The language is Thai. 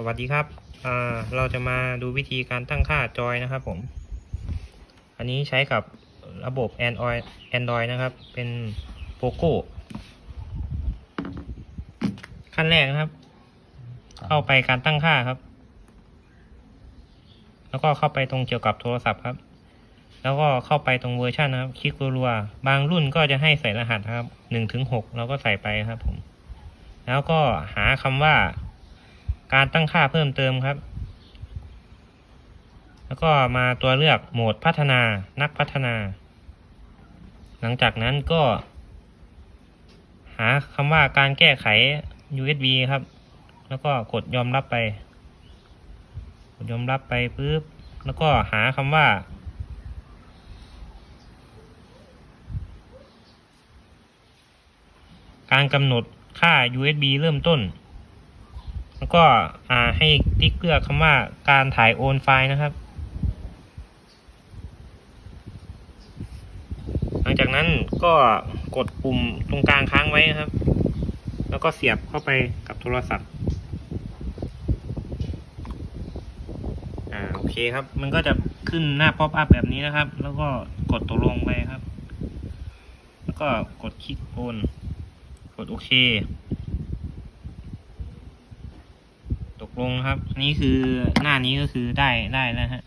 สวัสดีครับ เราจะมาดูวิธีการตั้งค่าจอยนะครับผม อันนี้ใช้กับระบบ Android Android นะครับ เป็น POCO ขั้นแรกนะครับ เข้าไปการตั้งค่าครับ แล้วก็เข้าไปตรงเกี่ยวกับโทรศัพท์ครับ แล้วก็เข้าไปตรงเวอร์ชันนะครับ คลิกรัวๆบางรุ่นก็จะให้ใส่รหัสครับหนึ่งถึงหกเราก็ใส่ไปครับผม แล้วก็หาคำว่า การตั้งค่าเพิ่มเติมครับ แล้วก็มาตัวเลือกโหมดพัฒนานักพัฒนา หลังจากนั้นก็ หาคำว่าการแก้ไข USB ครับ แล้วก็กดยอมรับไป กดยอมรับไปปุ๊บ แล้วก็หาคำว่าการกำหนดค่า USB เริ่มต้น แล้วก็อ่าให้ติ๊กเลือกคำว่าการถ่ายโอนไฟล์นะครับ หลังจากนั้นก็กดปุ่มตรงกลางค้างไว้นะครับ แล้วก็เสียบเข้าไปกับโทรศัพท์อ่าโอเคครับ มันก็จะขึ้นหน้าป๊อปอัพแบบนี้นะครับ แล้วก็กดตกลงไปครับ แล้วก็กดคลิกโอน กดโอเค ตก ลงครับ นี่คือหน้านี้ก็คือได้ได้แล้วฮะ